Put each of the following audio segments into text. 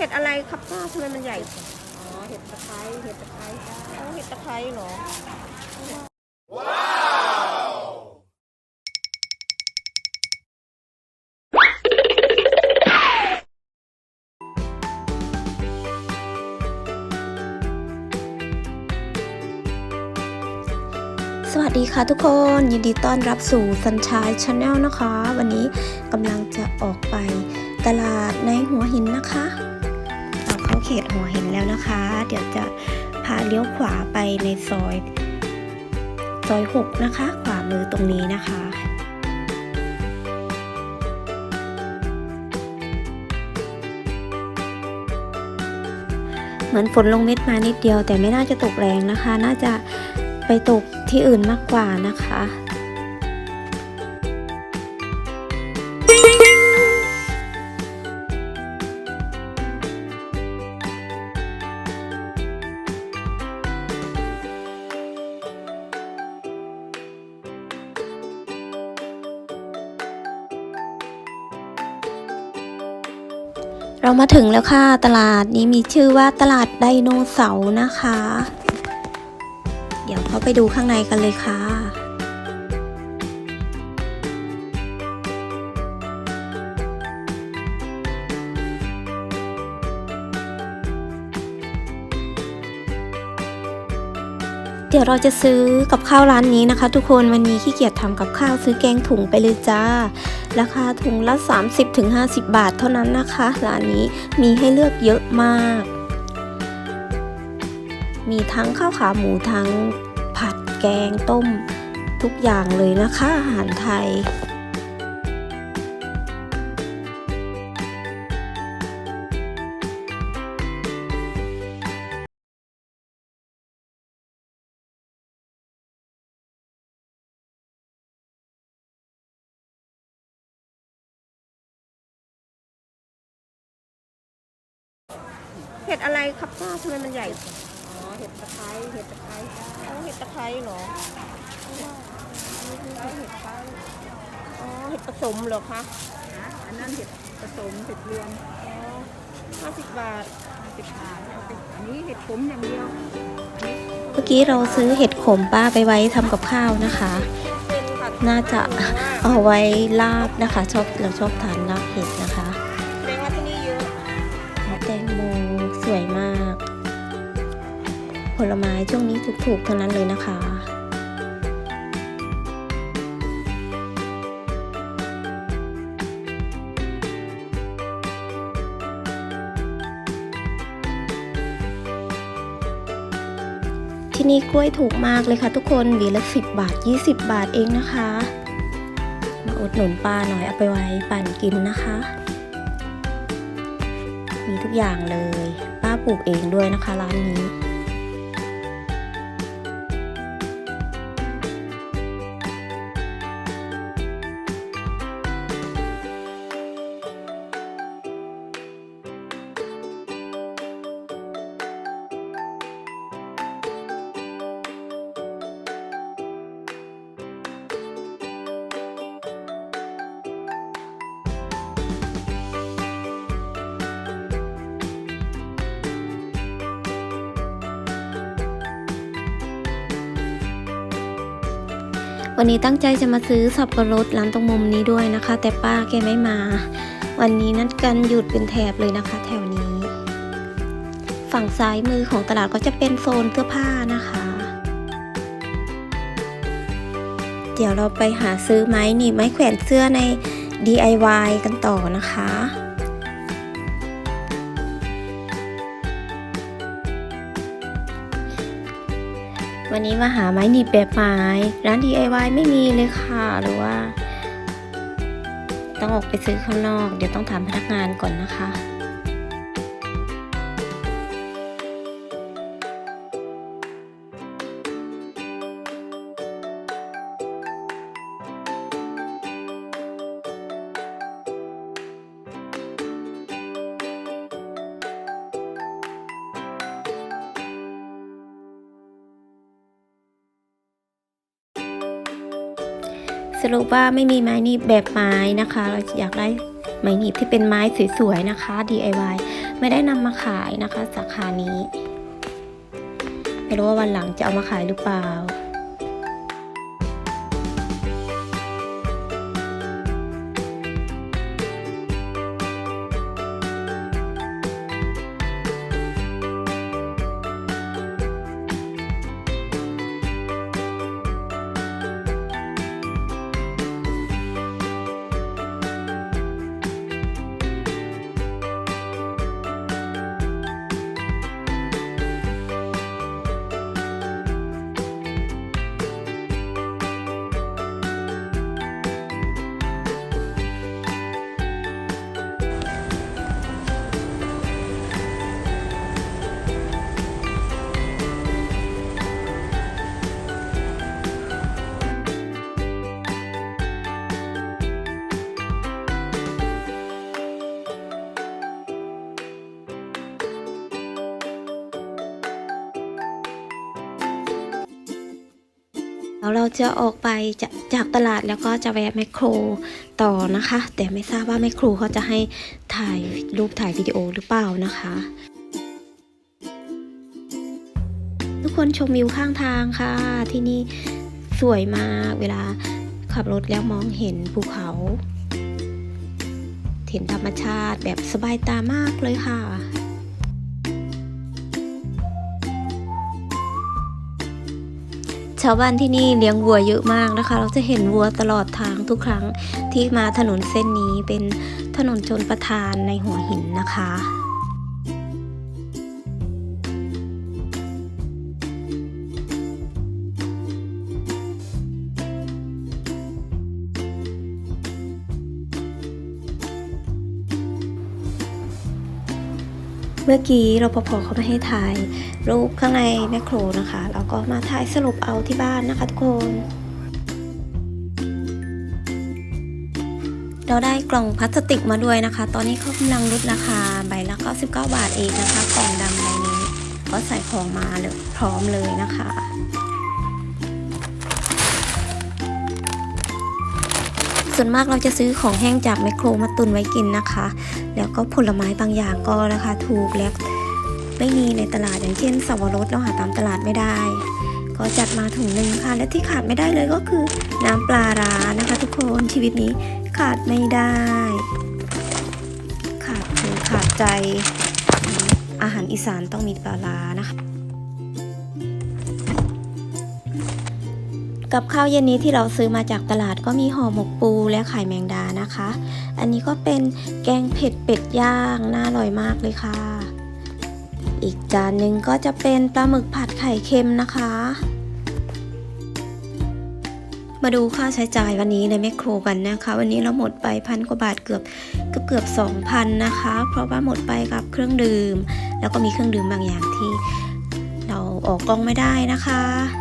ห็ดอะไรครับป้าทำไมมันใหญ่ อ๋อ เห็ดตะไคร้ เห็ดตะไคร้จ้าอ๋อเห็ดตะไคร้เหรอสวัสดีค่ะทุกคนยินดีต้อนรับสู่ Sunshine Channel นะคะ วันนี้กำลังจะออกไปตลาดในหัวหินนะคะเรา เข้าเหัวหินแล้วนะคะ เดี๋ยวจะพาเลี้ยวขวาไปในซอย ซอย6นะคะ ขวามือตรงนี้นะคะเหมือนฝนลงเม็ดมานิดเดียวแต่ไม่น่าจะตกแรงนะคะ น่าจะไปตกที่อื่นมากกว่านะคะ เรามาถึงแล้วค่ะ ตลาดนี้มีชื่อว่าตลาดไดโนเสาร์นะคะ เดี๋ยวเข้าไปดูข้างในกันเลยค่ะ เดี๋ยวเราจะซื้อกับข้าวร้านนี้นะคะ ทุกคนวันนี้ขี้เกียจทำกับข้าวซื้อแกงถุงไปเลยจ้า ราคาถุงละ 30-50 บาทเท่านั้นนะคะ ร้านนี้มีให้เลือกเยอะมาก มีทั้งข้าวขาหมูทั้งผัดแกงต้ม ทุกอย่างเลยนะคะอาหารไทย เห็ดอะไรครับป้าทำไมมันใหญ่ อ๋อ เห็ดตะไคร้ เห็ดตะไคร้จ้าอ๋อเห็ดตะไคร้เหรอเห็ดไคร้อ๋อ เห็ดผสมเหรอคะนะอันนั้นเห็ดผสม เห็ดรวม อ๋อห้าสิบบาทสิบบาทเอาไปอันนี้เห็ดขมอย่างเดียว เมื่อกี้เราซื้อเห็ดขมป้าไปไว้ทำกับข้าวนะคะเป็นค่ะน่าจะเอาไว้ลาบนะคะ ชอบเราชอบทานลาบเห็ดนะคะ ผลไม้ช่วงนี้ถูกๆเทั้งนั้นเลยนะคะที่นี่กล้วยถูกมากเลยค่ะทุกคนหวีละ10บาท 20 บาทเองนะคะ มาอุดหนุนป้าหน่อยเอาไปไว้ปั่นกินนะคะ มีทุกอย่างเลย ป้าปลูกเองด้วยนะคะร้านนี้ วันนี้ตั้งใจจะมาซื้อสับปะรดร้านตรงมุมนี้ด้วยนะคะ แต่ป้าแกไม่มา วันนี้นัดกันหยุดเป็นแถบเลยนะคะ แถวนี้ ฝั่งซ้ายมือของตลาดก็จะเป็นโซนเสื้อผ้านะคะ เดี๋ยวเราไปหาซื้อไม้หนีบไม้แขวนเสื้อใน DIY กันต่อนะคะ วันนี้มาหาไม้หนีบแบบไม้ ร้าน DIY ไม่มีเลยค่ะหรือว่า ต้องออกไปซื้อข้างนอก เดี๋ยวต้องถามพนักงานก่อนนะคะ สรุปว่าไม่มีไม้หนีบแบบไม้นะคะ เราอยากได้ไม้หนีบที่เป็นไม้สวยๆนะคะ DIY ไม่ได้นำมาขายนะคะ สาขานี้ ไม่รู้ว่าวันหลังจะเอามาขายหรือเปล่า แล้วเราจะออกไปจะจากตลาดแล้วก็จะแวะแมคโครต่อนะคะ แต่ไม่ทราบว่าแมคโครเขาจะให้ถ่ายรูปถ่ายวิดีโอหรือเปล่านะคะ ทุกคนชมวิวข้างทางค่ะ ที่นี่สวยมากเวลาขับรถแล้วมองเห็นภูเขา เห็นธรรมชาติแบบสบายตามากเลยค่ะ ชาวบ้านที่นี่เลี้ยงวัวเยอะมากนะคะ เราจะเห็นวัวตลอดทางทุกครั้งที่มาถนนเส้นนี้เป็นถนนชนประทานในหัวหินนะคะ มื่อกี้รปภเขาไม่ให้ถ่ายรูปข้างในแมคโครนะคะแล้วก็มาถ่ายสรุปเอาที่บ้านนะคะทุกคน เราได้กล่องพลาสติกมาด้วยนะคะ ตอนนี้เขากำลังลดราคาใบละ99บาทเองนะคะ กล่องดำใบนี้ ก็ใส่ของมาเลยพร้อมเลยนะคะ ส่วนมากเราจะซื้อของแห้งจากแมคโครมาตุนไว้กินนะคะ แล้วก็ผลไม้บางอย่างก็ราคาถูกแล้วไม่มีในตลาดอย่างเช่นสับปะรดเราหาตามตลาดไม่ได้ ก็จัดมาถุงหนึ่งค่ะ และที่ขาดไม่ได้เลยก็คือ น้ำปลาร้านะคะ ทุกคนชีวิตนี้ขาดไม่ได้ ขาดคือขาดใจอาหารอีสานต้องมีปลาร้านะคะ กับข้าวเย็นนี้ที่เราซื้อมาจากตลาดก็มีห่อหมกปูและไข่แมงดานะคะ อันนี้ก็เป็นแกงเผ็ดเป็ดย่างน่าอร่อยมากเลยค่ะ อีกจานหนึ่งก็จะเป็นปลาหมึกผัดไข่เค็มนะคะ มาดูค่าใช้จ่ายวันนี้ในแมคโครกันนะคะ วันนี้เราหมดไปพันกว่าบาทเกือบเกือบเกือบสองพันนะคะ เพราะว่าหมดไปกับเครื่องดื่ม แล้วก็มีเครื่องดื่มบางอย่างที่เราออกกล้องไม่ได้นะคะ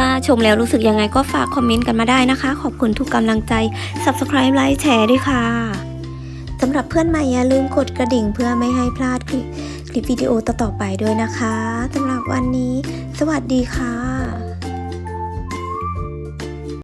ถ้าชมแล้วรู้สึกยังไงก็ฝากคอมเมนต์กันมาได้นะคะ ขอบคุณทุกกำลังใจ Subscribe ไลค์แชร์ด้วยค่ะสำหรับเพื่อนใหม่อย่าลืมกดกระดิ่งเพื่อไม่ให้พลาดคลิปวิดีโอต่อๆไปด้วยนะคะสำหรับวันนี้ สวัสดีค่ะ